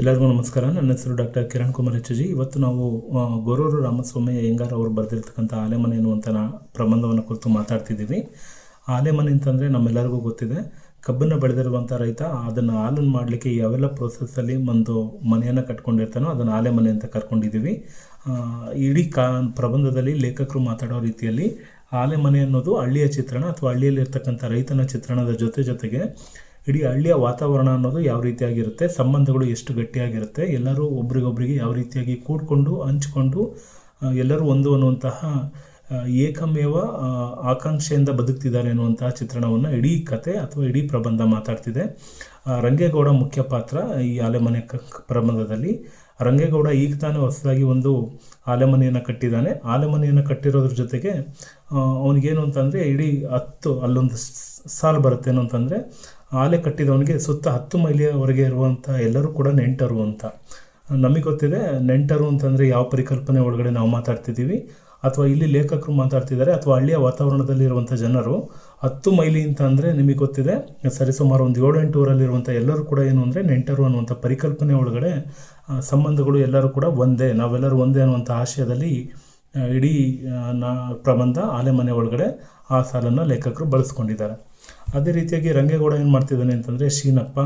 ಎಲ್ಲರಿಗೂ ನಮಸ್ಕಾರ. ನನ್ನ ಹೆಸರು ಡಾಕ್ಟರ್ ಕಿರಣ್ ಕುಮಾರ್ ಎಚ್ ಇವತ್ತು ನಾವು ಗೊರೂರು ರಾಮಸ್ವಾಮಿ ಅಯ್ಯಂಗಾರ್ ಅವರು ಬರೆದಿರ್ತಕ್ಕಂಥ ಆಲೆಮನೆ ಎನ್ನುವಂಥ ಪ್ರಬಂಧವನ್ನು ಕುರಿತು ಮಾತಾಡ್ತಿದ್ದೀವಿ. ಆಲೆಮನೆ ಅಂತಂದರೆ ನಮ್ಮೆಲ್ಲರಿಗೂ ಗೊತ್ತಿದೆ. ಕಬ್ಬನ್ನು ಬೆಳೆದಿರುವಂಥ ರೈತ, ಅದನ್ನು ಹಾಲನ್ನು ಮಾಡಲಿಕ್ಕೆ ಯಾವೆಲ್ಲ ಪ್ರೋಸೆಸ್ಸಲ್ಲಿ ಒಂದು ಮನೆಯನ್ನು ಕಟ್ಕೊಂಡಿರ್ತಾನೋ ಅದನ್ನು ಆಲೆಮನೆ ಅಂತ ಕರ್ಕೊಂಡಿದ್ದೀವಿ. ಇಡೀ ಕಾ, ಪ್ರಬಂಧದಲ್ಲಿ ಲೇಖಕರು ಮಾತಾಡೋ ರೀತಿಯಲ್ಲಿ ಆಲೆಮನೆ ಅನ್ನೋದು ಹಳ್ಳಿಯ ಚಿತ್ರಣ ಅಥವಾ ಹಳ್ಳಿಯಲ್ಲಿರ್ತಕ್ಕಂಥ ರೈತನ ಚಿತ್ರಣದ ಜೊತೆ ಜೊತೆಗೆ ಇಡೀ ಹಳ್ಳಿಯ ವಾತಾವರಣ ಅನ್ನೋದು ಯಾವ ರೀತಿಯಾಗಿರುತ್ತೆ, ಸಂಬಂಧಗಳು ಎಷ್ಟು ಗಟ್ಟಿಯಾಗಿರುತ್ತೆ, ಎಲ್ಲರೂ ಒಬ್ರಿಗೊಬ್ರಿಗೆ ಯಾವ ರೀತಿಯಾಗಿ ಕೂಡ್ಕೊಂಡು, ಹಂಚ್ಕೊಂಡು ಎಲ್ಲರೂ ಒಂದು ಅನ್ನುವಂತಹ ಏಕಮೇವ ಆಕಾಂಕ್ಷೆಯಿಂದ ಬದುಕ್ತಿದ್ದಾರೆ ಅನ್ನುವಂತಹ ಚಿತ್ರಣವನ್ನು ಇಡೀ ಕತೆ ಅಥವಾ ಇಡೀ ಪ್ರಬಂಧ ಮಾತಾಡ್ತಿದೆ. ರಂಗೇಗೌಡ ಮುಖ್ಯ ಪಾತ್ರ ಈ ಆಲೆಮನೆ ಪ್ರಬಂಧದಲ್ಲಿ. ರಂಗೇಗೌಡ ಈಗ ತಾನೇ ಹೊಸದಾಗಿ ಒಂದು ಆಲೆಮನೆಯನ್ನು ಕಟ್ಟಿದ್ದಾನೆ. ಆಲೆಮನೆಯನ್ನು ಕಟ್ಟಿರೋದ್ರ ಜೊತೆಗೆ ಅವನಿಗೇನು ಅಂತಂದರೆ ಇಡೀ ಹತ್ತು, ಅಲ್ಲೊಂದು ಸಾಲು ಬರುತ್ತೆ ಏನು ಅಂತಂದರೆ ಆಲೆ ಕಟ್ಟಿದವನಿಗೆ ಸುತ್ತ ಹತ್ತು ಮೈಲಿಯವರೆಗೆ ಇರುವಂಥ ಎಲ್ಲರೂ ಕೂಡ ನೆಂಟರು ಅಂತ. ನಮಗೆ ಗೊತ್ತಿದೆ, ನೆಂಟರು ಅಂತಂದರೆ ಯಾವ ಪರಿಕಲ್ಪನೆ ಒಳಗಡೆ ನಾವು ಮಾತಾಡ್ತಿದ್ದೀವಿ? ಅಥವಾ ಇಲ್ಲಿ ಲೇಖಕರು ಮಾತಾಡ್ತಿದ್ದಾರೆ, ಅಥವಾ ಹಳ್ಳಿಯ ವಾತಾವರಣದಲ್ಲಿರುವಂಥ ಜನರು? ಹತ್ತು ಮೈಲಿ ಅಂತ ಅಂದರೆ ನಿಮಗೆ ಗೊತ್ತಿದೆ ಸರಿಸುಮಾರು ಒಂದು ಏಳು ಎಂಟು ಊರಲ್ಲಿರುವಂಥ ಎಲ್ಲರೂ ಕೂಡ ಏನು ಅಂದರೆ ನೆಂಟರು ಅನ್ನುವಂಥ ಪರಿಕಲ್ಪನೆ ಒಳಗಡೆ ಸಂಬಂಧಗಳು ಎಲ್ಲರೂ ಕೂಡ ಒಂದೇ. ನಾವೆಲ್ಲರೂ ಒಂದೇ ಅನ್ನುವಂಥ ಆಶಯದಲ್ಲಿ ಇಡೀ ನ ಪ್ರಬಂಧ ಪ್ರಬಂಧ ಆಲೆಮನೆ ಒಳಗಡೆ ಆ ಸಾಲನ್ನು ಲೇಖಕರು ಬಳಸ್ಕೊಂಡಿದ್ದಾರೆ. ಅದೇ ರೀತಿಯಾಗಿ ರಂಗೇಗೌಡ ಏನು ಮಾಡ್ತಿದ್ದಾನೆ ಅಂತಂದರೆ ಶೀನಪ್ಪ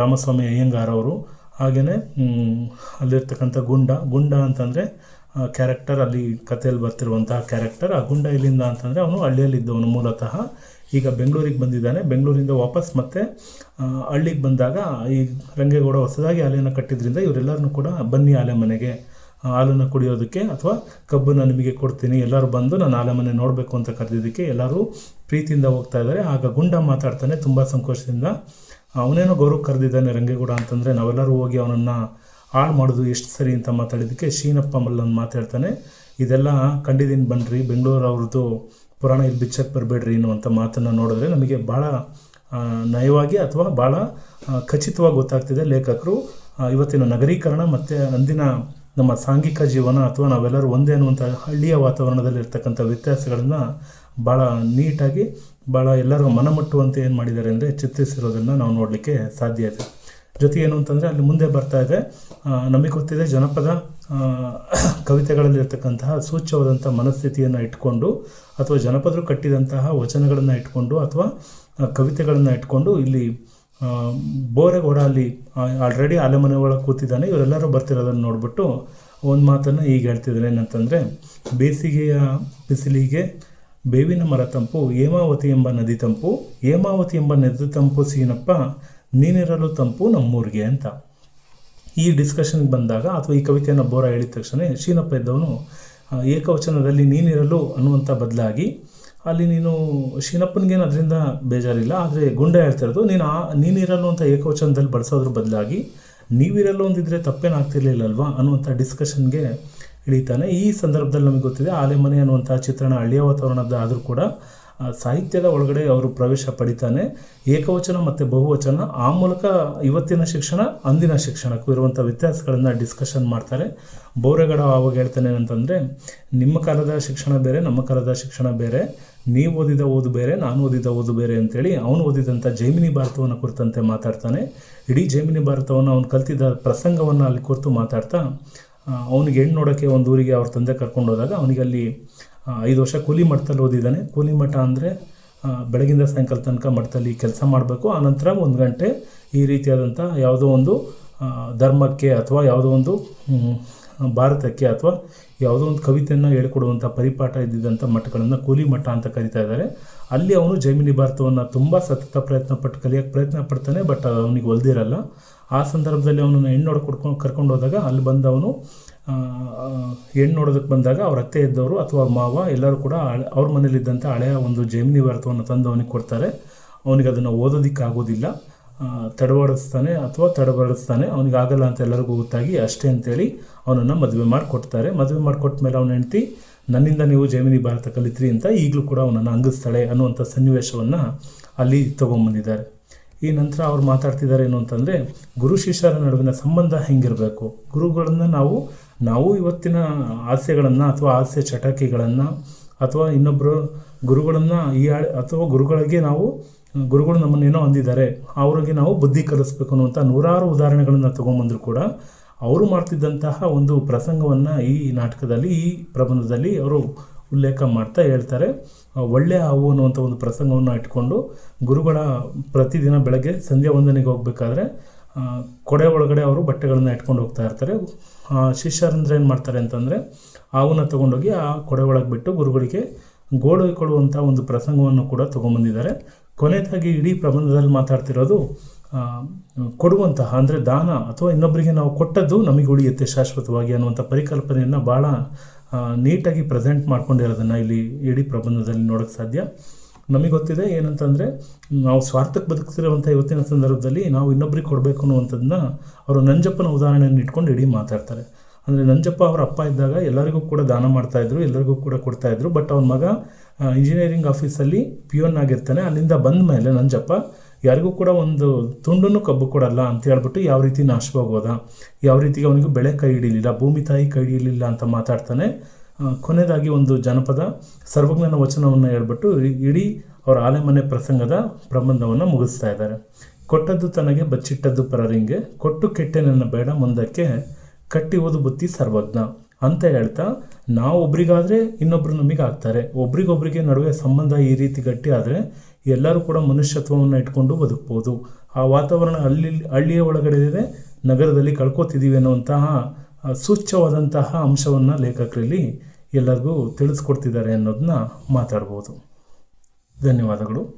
ರಾಮಸ್ವಾಮಿ ಅಯ್ಯಂಗಾರ್ ಅವರು ಹಾಗೆಯೇ ಅಲ್ಲಿರ್ತಕ್ಕಂಥ ಗುಂಡ ಗುಂಡ ಅಂತಂದರೆ ಕ್ಯಾರೆಕ್ಟರ್ ಅಲ್ಲಿ ಕಥೆಯಲ್ಲಿ ಬರ್ತಿರುವಂತಹ ಕ್ಯಾರೆಕ್ಟರ್ ಆ ಗುಂಡ ಇಲ್ಲಿಂದ ಅಂತಂದರೆ ಅವನು ಹಳ್ಳಿಯಲ್ಲಿದ್ದವನು ಮೂಲತಃ. ಈಗ ಬೆಂಗಳೂರಿಗೆ ಬಂದಿದ್ದಾನೆ. ಬೆಂಗಳೂರಿಂದ ವಾಪಸ್ ಮತ್ತೆ ಹಳ್ಳಿಗೆ ಬಂದಾಗ ಈ ರಂಗೇಗೌಡ ಹೊಸದಾಗಿ ಆಲೆಯನ್ನು ಕಟ್ಟಿದ್ರಿಂದ ಇವರೆಲ್ಲರನ್ನೂ ಕೂಡ ಬನ್ನಿ ಆಲೆ ಮನೆಗೆ. ಹಾಲನ್ನು ಕುಡಿಯೋದಕ್ಕೆ ಅಥವಾ ಕಬ್ಬನ್ನು ನಿಮಗೆ ಕೊಡ್ತೀನಿ, ಎಲ್ಲರೂ ಬಂದು ನಾನು ಆಲೆ ಮನೆ ನೋಡಬೇಕು ಅಂತ ಕರೆದಿದ್ದಕ್ಕೆ ಎಲ್ಲರೂ ಪ್ರೀತಿಯಿಂದ ಹೋಗ್ತಾ ಇದ್ದಾರೆ. ಆಗ ಗುಂಡ ಮಾತಾಡ್ತಾನೆ ತುಂಬ ಸಂಕೋಚದಿಂದ ಅವನೇನೋ ಗೌರವ ಕರೆದಿದ್ದಾನೆ ರಂಗೇಗೌಡ ಅಂತಂದರೆ, ನಾವೆಲ್ಲರೂ ಹೋಗಿ ಅವನನ್ನು ಹಾಳು ಮಾಡೋದು ಎಷ್ಟು ಸರಿ ಅಂತ ಮಾತಾಡಿದ್ದಕ್ಕೆ ಶೀನಪ್ಪ ಮಲ್ಲನ್ ಮಾತಾಡ್ತಾನೆ, ಇದೆಲ್ಲ ಕಂಡಿದ್ದೀನಿ ಬನ್ನಿರಿ ಬೆಂಗಳೂರು ಅವ್ರದ್ದು ಪುರಾಣ ಇಲ್ಲಿ ಬಿಚ್ಚಕ್ಕೆ ಬರಬೇಡ್ರಿ ಅನ್ನುವಂಥ ಮಾತನ್ನು ನೋಡಿದ್ರೆ ನಮಗೆ ಭಾಳ ನಯವಾಗಿ ಅಥವಾ ಭಾಳ ಖಚಿತವಾಗಿ ಗೊತ್ತಾಗ್ತಿದೆ. ಲೇಖಕರು ಇವತ್ತಿನ ನಗರೀಕರಣ ಮತ್ತು ಅಂದಿನ ನಮ್ಮ ಸಾಂಘಿಕ ಜೀವನ ಅಥವಾ ನಾವೆಲ್ಲರೂ ಒಂದೇ ಅನ್ನುವಂಥ ಹಳ್ಳಿಯ ವಾತಾವರಣದಲ್ಲಿ ಇರ್ತಕ್ಕಂಥ ವ್ಯತ್ಯಾಸಗಳನ್ನು ಭಾಳ ನೀಟಾಗಿ ಭಾಳ ಎಲ್ಲರೂ ಮನಮುಟ್ಟುವಂತೆ ಏನು ಮಾಡಿದ್ದಾರೆ ಅಂದರೆ ಚಿತ್ರಿಸಿರೋದನ್ನು ನಾವು ನೋಡಲಿಕ್ಕೆ ಸಾಧ್ಯ ಇದೆ. ಜೊತೆಗೆ ಏನು ಅಂತಂದರೆ ಅಲ್ಲಿ ಮುಂದೆ ಬರ್ತಾ ಇದೆ ನಮಗೆ ಗೊತ್ತಿದೆ ಜನಪದ ಕವಿತೆಗಳಲ್ಲಿ ಇರ್ತಕ್ಕಂತಹ ಸೂಚ್ಯವಾದಂಥ ಮನಸ್ಥಿತಿಯನ್ನು ಇಟ್ಕೊಂಡು ಅಥವಾ ಜನಪದರು ಕಟ್ಟಿದಂತಹ ವಚನಗಳನ್ನು ಇಟ್ಕೊಂಡು ಅಥವಾ ಕವಿತೆಗಳನ್ನು ಇಟ್ಕೊಂಡು ಇಲ್ಲಿ ಬೋರೆಗೌಡ ಅಲ್ಲಿ ಆಲ್ರೆಡಿ ಆಲೆಮನೆ ಒಳಗೆ ಕೂತಿದ್ದಾನೆ, ಇವರೆಲ್ಲರೂ ಬರ್ತಿರೋದನ್ನು ನೋಡಿಬಿಟ್ಟು ಒಂದು ಮಾತನ್ನು ಈಗ ಹೇಳ್ತಿದ್ದಾರೆ ಏನಂತಂದರೆ, ಬೇಸಿಗೆಯ ಬಿಸಿಲಿಗೆ ಬೇವಿನ ಮರ ತಂಪು, ಹೇಮಾವತಿ ಎಂಬ ನದಿ ತಂಪು, ಹೇಮಾವತಿ ಎಂಬ ನದಿ ತಂಪು ಸೀನಪ್ಪ, ನೀನಿರಲು ತಂಪು ನಮ್ಮೂರಿಗೆ ಅಂತ. ಈ ಡಿಸ್ಕಷನ್ಗೆ ಬಂದಾಗ, ಅಥವಾ ಈ ಕವಿತೆಯನ್ನು ಬೋರ ಹೇಳಿದ ತಕ್ಷಣ ಶೀನಪ್ಪ ಇದ್ದವನು ಏಕವಚನದಲ್ಲಿ ನೀನಿರಲು ಅನ್ನುವಂಥ ಬದಲಾಗಿ ಅಲ್ಲಿ ನೀನು ಶೀನಪ್ಪನಿಗೇನು ಅದರಿಂದ ಬೇಜಾರಿಲ್ಲ, ಆದರೆ ಗುಂಡೆ ಹೇಳ್ತಿರೋದು ನೀನು ಆ ನೀನಿರಲ್ಲೋ ಅಂತ ಏಕವಚನದಲ್ಲಿ ಬಳಸೋದ್ರ ಬದಲಾಗಿ ನೀವಿರಲ್ಲೋ ಒಂದಿದ್ರೆ ತಪ್ಪೇನಾಗ್ತಿರ್ಲಿಲ್ಲಲ್ವಾ ಅನ್ನುವಂಥ ಡಿಸ್ಕಷನ್ಗೆ ಇಳಿತಾನೆ. ಈ ಸಂದರ್ಭದಲ್ಲಿ ನಮಗೆ ಗೊತ್ತಿದೆ, ಆಲೆಮನೆ ಅನ್ನುವಂಥ ಚಿತ್ರಣ ಹಳ್ಳಿಯ ವಾತಾವರಣದ ಆದರೂ ಕೂಡ ಸಾಹಿತ್ಯದ ಒಳಗಡೆ ಅವರು ಪ್ರವೇಶ ಪಡಿತಾನೆ. ಏಕವಚನ ಮತ್ತು ಬಹುವಚನ, ಆ ಮೂಲಕ ಇವತ್ತಿನ ಶಿಕ್ಷಣ, ಅಂದಿನ ಶಿಕ್ಷಣಕ್ಕೂ ಇರುವಂಥ ವ್ಯತ್ಯಾಸಗಳನ್ನು ಡಿಸ್ಕಷನ್ ಮಾಡ್ತಾರೆ. ಬೋರೆಗಡ ಆವಾಗ ಹೇಳ್ತಾನೆ ಏನಂತಂದರೆ, ನಿಮ್ಮ ಕಾಲದ ಶಿಕ್ಷಣ ಬೇರೆ, ನಮ್ಮ ಕಾಲದ ಶಿಕ್ಷಣ ಬೇರೆ. ನೀವು ಓದಿದ ಓದು ಬೇರೆ, ನಾನು ಓದಿದ ಓದು ಬೇರೆ ಅಂತೇಳಿ ಅವನು ಓದಿದಂಥ ಜೈಮಿನಿ ಭಾರತವನ್ನು ಕುರಿತಂತೆ ಮಾತಾಡ್ತಾನೆ. ಇಡೀ ಜೈಮಿನಿ ಭಾರತವನ್ನು ಅವನು ಕಲ್ತಿದ್ದ ಪ್ರಸಂಗವನ್ನು ಅಲ್ಲಿ ಕುರಿತು ಮಾತಾಡ್ತಾ ಅವನಿಗೆ ಹೆಣ್ಣು ನೋಡೋಕ್ಕೆ ಒಂದು ಊರಿಗೆ ಅವ್ರ ತಂದೆ ಕರ್ಕೊಂಡು ಹೋದಾಗ ಅವನಿಗೆ ಅಲ್ಲಿ ಐದು ವರ್ಷ ಕೂಲಿ ಮಠದಲ್ಲಿ ಓದಿದ್ದಾನೆ. ಕೂಲಿ ಮಠ ಅಂದರೆ ಬೆಳಗಿಂದ ಸಾಯಂಕಾಲ ತನಕ ಮಠದಲ್ಲಿ ಕೆಲಸ ಮಾಡಬೇಕು. ಆನಂತರ ಒಂದು ಗಂಟೆ ಈ ರೀತಿಯಾದಂಥ ಯಾವುದೋ ಒಂದು ಧರ್ಮಕ್ಕೆ ಅಥವಾ ಯಾವುದೋ ಒಂದು ಭಾರತಕ್ಕೆ ಅಥವಾ ಯಾವುದೋ ಒಂದು ಕವಿತೆಯನ್ನು ಹೇಳ್ಕೊಡುವಂಥ ಪರಿಪಾಠ ಇದ್ದಿದ್ದಂಥ ಮಠಗಳನ್ನು ಕೂಲಿ ಮಠ ಅಂತ ಕರಿತಾ ಇದ್ದಾರೆ. ಅಲ್ಲಿ ಅವನು ಜೈಮಿನಿ ಭಾರತವನ್ನು ತುಂಬ ಸತತ ಪ್ರಯತ್ನ ಪಟ್ಟು ಕಲಿಯೋಕ್ಕೆ ಪ್ರಯತ್ನ ಪಡ್ತಾನೆ, ಬಟ್ ಅವನಿಗೆ ಒಲ್ದಿರಲ್ಲ. ಆ ಸಂದರ್ಭದಲ್ಲಿ ಅವನನ್ನು ಹೆಣ್ಣು ನೋಡಕ್ಕೆ ಕೊಡ್ಕೊಂಡು ಕರ್ಕೊಂಡು ಹೋದಾಗ ಅಲ್ಲಿ ಬಂದವನು ಹೆಣ್ಣು ನೋಡೋದಕ್ಕೆ ಬಂದಾಗ ಅವ್ರ ಅತ್ತೆ ಇದ್ದವರು ಅಥವಾ ಮಾವ ಎಲ್ಲರೂ ಕೂಡ ಅವ್ರ ಮನೇಲಿದ್ದಂಥ ಹಳೆಯ ಒಂದು ಜೈಮಿನಿ ವ್ಯರ್ಥವನ್ನು ತಂದು ಅವನಿಗೆ ಕೊಡ್ತಾರೆ. ಅವನಿಗೆ ಅದನ್ನು ಓದೋದಕ್ಕೆ ಆಗೋದಿಲ್ಲ. ತಡವಾಡಿಸ್ತಾನೆ ಅಥವಾ ತಡಬಡಿಸ್ತಾನೆ ಅವನಿಗೆ ಆಗಲ್ಲ ಅಂತ ಎಲ್ಲರಿಗೂ ಗೊತ್ತಾಗಿ ಅಷ್ಟೇ ಅಂತೇಳಿ ಅವನನ್ನು ಮದುವೆ ಮಾಡಿಕೊಡ್ತಾರೆ. ಮದುವೆ ಮಾಡಿಕೊಟ್ಟ ಮೇಲೆ ಅವನ ಹೆಂಡ್ತಿ, ನನ್ನಿಂದ ನೀವು ಜೈಮಿನಿ ಭಾರತ ಕಲಿತ್ರಿ ಅಂತ ಈಗಲೂ ಕೂಡ ಅವನನ್ನು ಅಂಗಿಸ್ತಾಳೆ ಅನ್ನುವಂಥ ಸನ್ನಿವೇಶವನ್ನು ಅಲ್ಲಿ ತೊಗೊಂಬಂದಿದ್ದಾರೆ. ಈ ನಂತರ ಅವ್ರು ಮಾತಾಡ್ತಿದ್ದಾರೆ ಏನು ಅಂತಂದರೆ, ಗುರು ಶಿಷ್ಯರ ನಡುವಿನ ಸಂಬಂಧ ಹೆಂಗಿರಬೇಕು? ಗುರುಗಳನ್ನು ನಾವು ನಾವು ಇವತ್ತಿನ ಆಸೆಗಳನ್ನು ಅಥವಾ ಆಸೆ ಚಟಾಕಿಗಳನ್ನು ಅಥವಾ ಇನ್ನೊಬ್ಬರು ಗುರುಗಳನ್ನು ಈ ಅಥವಾ ಗುರುಗಳಿಗೆ ನಾವು, ಗುರುಗಳು ನಮ್ಮನ್ನೇನೋ ಹೊಂದಿದ್ದಾರೆ ಅವರಿಗೆ ನಾವು ಬುದ್ಧಿ ಕಲಿಸ್ಬೇಕು ಅನ್ನುವಂಥ ನೂರಾರು ಉದಾಹರಣೆಗಳನ್ನು ತೊಗೊಂಬಂದರೂ ಕೂಡ ಅವರು ಮಾಡ್ತಿದ್ದಂತಹ ಒಂದು ಪ್ರಸಂಗವನ್ನು ಈ ನಾಟಕದಲ್ಲಿ, ಈ ಪ್ರಬಂಧದಲ್ಲಿ ಅವರು ಉಲ್ಲೇಖ ಮಾಡ್ತಾ ಹೇಳ್ತಾರೆ. ಒಳ್ಳೆಯ ಹಾವು ಅನ್ನುವಂಥ ಒಂದು ಪ್ರಸಂಗವನ್ನು ಇಟ್ಕೊಂಡು ಗುರುಗಳ ಪ್ರತಿದಿನ ಬೆಳಗ್ಗೆ ಸಂಧ್ಯಾ ವಂದನೆಗೆ ಹೋಗಬೇಕಾದ್ರೆ ಕೊಡೆ ಒಳಗಡೆ ಅವರು ಬಟ್ಟೆಗಳನ್ನು ಇಟ್ಕೊಂಡು ಹೋಗ್ತಾ ಇರ್ತಾರೆ. ಶಿಷ್ಯರಂದ್ರೆ ಏನು ಮಾಡ್ತಾರೆ ಅಂತಂದರೆ ಹಾವನ್ನು ತೊಗೊಂಡೋಗಿ ಆ ಕೊಡೆ ಒಳಗೆ ಬಿಟ್ಟು ಗುರುಗಳಿಗೆ ಗೋಳು ಕೊಡುವಂಥ ಒಂದು ಪ್ರಸಂಗವನ್ನು ಕೂಡ ತೊಗೊಂಬಂದಿದ್ದಾರೆ. ಕೊನೆಯದಾಗಿ ಇಡೀ ಪ್ರಬಂಧದಲ್ಲಿ ಮಾತಾಡ್ತಿರೋದು ಕೊಡುವಂತಹ ಅಂದರೆ ದಾನ ಅಥವಾ ಇನ್ನೊಬ್ಬರಿಗೆ ನಾವು ಕೊಟ್ಟದ್ದು ನಮಗೆ ಉಳಿಯುತ್ತೆ ಶಾಶ್ವತವಾಗಿ ಅನ್ನುವಂಥ ಪರಿಕಲ್ಪನೆಯನ್ನು ಭಾಳ ನೀಟಾಗಿ ಪ್ರೆಸೆಂಟ್ ಮಾಡ್ಕೊಂಡಿರೋದನ್ನು ಇಲ್ಲಿ ಇಡೀ ಪ್ರಬಂಧದಲ್ಲಿ ನೋಡೋಕ್ಕೆ ಸಾಧ್ಯ. ನಮಗೆ ಗೊತ್ತಿದೆ ಏನಂತಂದರೆ, ನಾವು ಸ್ವಾರ್ಥಕ್ಕೆ ಬದುಕ್ತಿರುವಂಥ ಇವತ್ತಿನ ಸಂದರ್ಭದಲ್ಲಿ ನಾವು ಇನ್ನೊಬ್ರಿಗೆ ಕೊಡಬೇಕು ಅನ್ನುವಂಥದ್ದನ್ನ ಅವರು ನಂಜಪ್ಪನ ಉದಾಹರಣೆಯನ್ನು ಇಟ್ಕೊಂಡು ಇಡೀ ಮಾತಾಡ್ತಾರೆ. ಅಂದರೆ ನಂಜಪ್ಪ ಅವರ ಅಪ್ಪ ಇದ್ದಾಗ ಎಲ್ಲರಿಗೂ ಕೂಡ ದಾನ ಮಾಡ್ತಾಯಿದ್ರು ಎಲ್ಲರಿಗೂ ಕೂಡ ಕೊಡ್ತಾಯಿದ್ರು ಬಟ್ ಅವನ ಮಗ ಇಂಜಿನಿಯರಿಂಗ್ ಆಫೀಸಲ್ಲಿ ಪಿಯೋನ್ ಆಗಿರ್ತಾನೆ. ಅಲ್ಲಿಂದ ಬಂದ ಮೇಲೆ ನಂಜಪ್ಪ, ಯಾರಿಗೂ ಕೂಡ ಒಂದು ತುಂಡನ್ನು ಕಬ್ಬು ಕೊಡಲ್ಲ ಅಂತ ಹೇಳ್ಬಿಟ್ಟು ಯಾವ ರೀತಿ ನಾಶವಾಗೋದ? ಯಾವ ರೀತಿಗೆ ಅವನಿಗೆ ಬೆಳೆ ಕೈ ಹಿಡಿಲಿಲ್ಲ, ಭೂಮಿ ತಾಯಿ ಕೈ ಹಿಡಿಲಿಲ್ಲ ಅಂತ ಮಾತಾಡ್ತಾನೆ. ಕೊನೆಯದಾಗಿ ಒಂದು ಜನಪದ, ಸರ್ವಜ್ಞನ ವಚನವನ್ನು ಹೇಳ್ಬಿಟ್ಟು ಇಡೀ ಅವರ ಆಲೆಮನೆ ಪ್ರಸಂಗದ ಪ್ರಬಂಧವನ್ನು ಮುಗಿಸ್ತಾ ಇದ್ದಾರೆ. ಕೊಟ್ಟದ್ದು ತನಗೆ ಬಚ್ಚಿಟ್ಟದ್ದು ಪರರಿಂಗೆ ಕೊಟ್ಟು ಕೆಟ್ಟೆ ನನ್ನ ಬೇಡ ಮುಂದಕ್ಕೆ ಕಟ್ಟಿ ಓದು ಬುತ್ತಿ ಸರ್ವಜ್ಞ. ಅಂತ ಹೇಳ್ತಾ, ನಾವು ಒಬ್ರಿಗಾದರೆ ಇನ್ನೊಬ್ರು ನಮಗೆ ಆಗ್ತಾರೆ. ಒಬ್ರಿಗೊಬ್ರಿಗೆ ನಡುವೆ ಸಂಬಂಧ ಈ ರೀತಿ ಗಟ್ಟಿ ಆದರೆ ಎಲ್ಲರೂ ಕೂಡ ಮನುಷ್ಯತ್ವವನ್ನು ಇಟ್ಕೊಂಡು ಬದುಕ್ಬೋದು. ಆ ವಾತಾವರಣ ಹಳ್ಳಿ ಹಳ್ಳಿಯ ಒಳಗಡೆ ಇದೆ ನಗರದಲ್ಲಿ ಕಳ್ಕೊತಿದ್ದೀವಿ ಅನ್ನುವಂತಹ ಸೂಚ್ಯವಾದಂತಹ ಅಂಶವನ್ನು ಲೇಖಕರಲ್ಲಿ ಎಲ್ಲರಿಗೂ ತಿಳಿಸ್ಕೊಡ್ತಿದ್ದಾರೆ ಅನ್ನೋದನ್ನ ಮಾತಾಡ್ಬೋದು. ಧನ್ಯವಾದಗಳು.